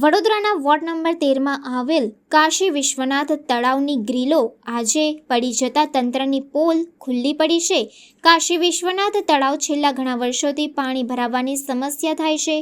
વડોદરાના ward number તેરમાં આવેલ કાશી વિશ્વનાથ તળાવની ગ્રીલો આજે પડી જતા તંત્રની પોલ ખુલ્લી પડી છે. કાશી વિશ્વનાથ તળાવ છેલ્લા ઘણા વર્ષોથી પાણી ભરાવાની સમસ્યા થાય છે.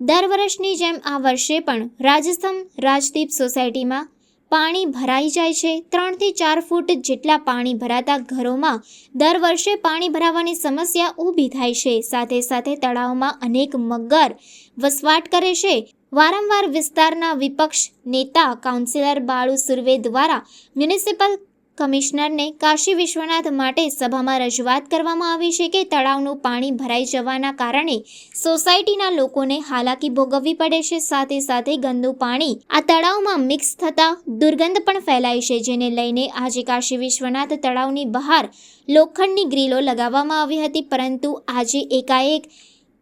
દર વર્ષની જેમ આ વર્ષે પણ રાજસ્થાન રાજદીપ સોસાયટીમાં પાણી ભરાઈ જાય છે. ત્રણથી ચાર ફૂટ જેટલા પાણી ભરાતા ઘરોમાં દર વર્ષે પાણી ભરાવાની સમસ્યા ઊભી થાય છે. સાથે સાથે તળાવમાં અનેક મગર વસવાટ કરે છે. વારંવાર વિસ્તારના વિપક્ષ નેતા કાઉન્સિલર બાળુ સુર્વે દ્વારા મ્યુનિસિપલ કમિશનરને કાશી વિશ્વનાથ માટે સભામાં રજૂઆત કરવામાં આવી છે કે તળાવનું પાણી ભરાઈ જવાના કારણે સોસાયટીના લોકોને હાલાકી ભોગવવી પડે છે. સાથે સાથે ગંદુ પાણી આ તળાવમાં મિક્સ થતા દુર્ગંધ પણ ફેલાય છે, જેને લઈને આજે કાશી વિશ્વનાથ તળાવની બહાર લોખંડની ગ્રીલો લગાવવામાં આવી હતી. પરંતુ આજે એકાએક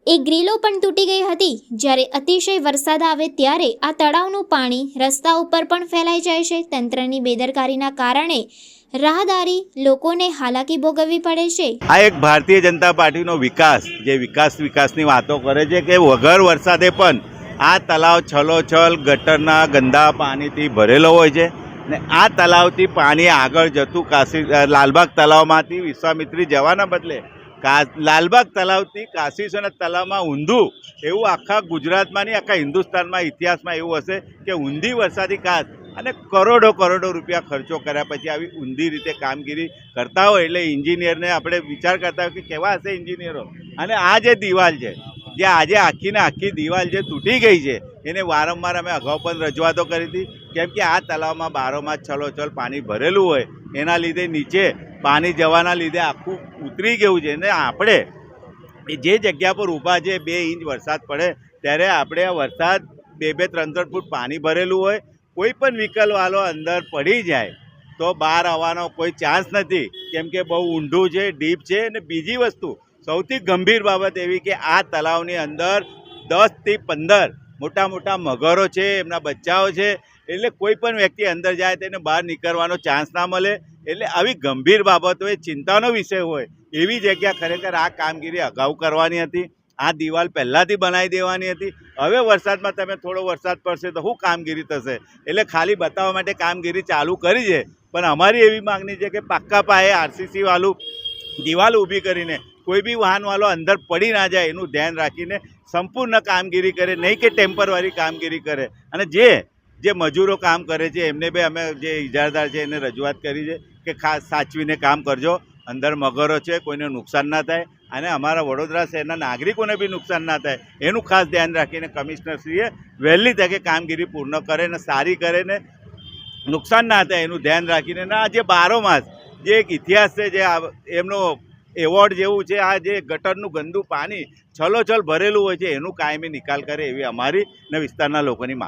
એ ગ્રીલો પણ તૂટી ગઈ હતી. જ્યારે અતિશય વરસાદ આવે ત્યારે આ તળાવનું પાણી રસ્તા ઉપર પણ ફેલાઈ જાય છે. તંત્રની બેદરકારીના કારણે રાહદારી લોકોને હાલાકી ભોગવવી પડે છે. આ એક ભારતીય જનતા પાર્ટીનો વિકાસ, જે વિકાસ વિકાસની વાતો કરે છે કે વગર વરસાદે પણ આ તલાવ છલોછલ, ગટરના ગંદા પાણીથી ભરેલો હોય છે ને આ તલાવથી પાણી આગળ જતું કાશી લાલબાગ તલાવમાંથી વિશ્વામિત્રી જવાના બદલે કા લાલબાગ તલાવથી કાશીસોના તલાવમાં ઊંધું, એવું આખા ગુજરાતમાં નહીં આખા હિન્દુસ્તાનમાં, ઇતિહાસમાં એવું હશે કે ઊંધી વરસાદી કાચ અને કરોડો કરોડો રૂપિયા ખર્ચો કર્યા પછી આવી ઊંધી રીતે કામગીરી કરતા હોય એટલે એન્જિનિયરને આપણે વિચાર કરતા હોય કે કેવા હશે એન્જિનિયરો? અને આ જે દિવાલ છે, જે આજે આખીને આખી દિવાલ જે તૂટી ગઈ છે, એને વારંવાર અમે અગાઉ પણ રજૂઆતો કરી હતી. કેમ કે આ તલાવમાં બારોમાં છલોછલ પાણી ભરેલું હોય, એના લીધે નીચે પાણી જવાના લીધે આખું ઉતરી ગયું છે ને આપણે જે જગ્યા પર ઊભા છે, બે ઇંચ વરસાદ પડે, ત્યારે આપણે વરસાદ બે બે, ત્રણ ત્રણ ફૂટ પાણી ભરેલું હોય, કોઈ પણ વિકલવાલો અંદર પડી જાય, તો બહાર આવવાનો કોઈ ચાન્સ નથી. કેમ કે બહુ ઊંડું છે, ડીપ છે, અને બીજી વસ્તુ, સૌથી ગંભીર બાબત એવી કે આ તલાવની અંદર દસથી પંદર મોટા મોટા મગરો છે, એમના બચ્ચાઓ છે એટલે કોઈ પણ વ્યક્તિ અંદર જાય તેને બહાર નીકળવાનો ચાન્સ ના મળે. એટલે આવી ગંભીર બાબતો એ ચિંતાનો વિષય હોય. એવી જગ્યા ખરેખર આ કામગીરી અગાઉ કરવાની હતી. આ દિવાલ પહેલાંથી બનાવી દેવાની હતી. હવે વરસાદમાં તમે થોડો વરસાદ પડશે તો શું કામગીરી થશે? એટલે ખાલી બતાવવા માટે કામગીરી ચાલુ કરી છે. પણ અમારી એવી માગણી છે કે પાક્કા પાયે આરસીસી વાળું દિવાલ ઊભી કરીને કોઈ બી વાહનવાળો અંદર પડી ના જાય એનું ધ્યાન રાખીને સંપૂર્ણ કામગીરી કરે. નહીં કે ટેમ્પરરી કામગીરી કરે. અને જે જે મજૂરો કામ કરે છે, એમને બી અમે જે ઇજારદાર છે એને રજૂઆત કરી છે કે ખાસ સાચવીને કામ કરજો. અંદર મગરો છે, કોઈને નુકસાન ના થાય અને અમારા વડોદરા શહેરના નાગરિકોને બી નુકસાન ના થાય. એનું ખાસ ધ્યાન રાખીને કમિશનરશ્રીએ વહેલી તકે કામગીરી પૂર્ણ કરે ને સારી કરે ને નુકસાન ના થાય એનું ધ્યાન રાખીને. આ જે બારો માસ જે એક ઇતિહાસ છે, જે એમનો એવોર્ડ જેવું છે, આ જે ગટરનું ગંદુ પાણી છલોછલ ભરેલું હોય છે, એનું કાયમી નિકાલ કરે એવી અમારી ને વિસ્તારના લોકોની માંગ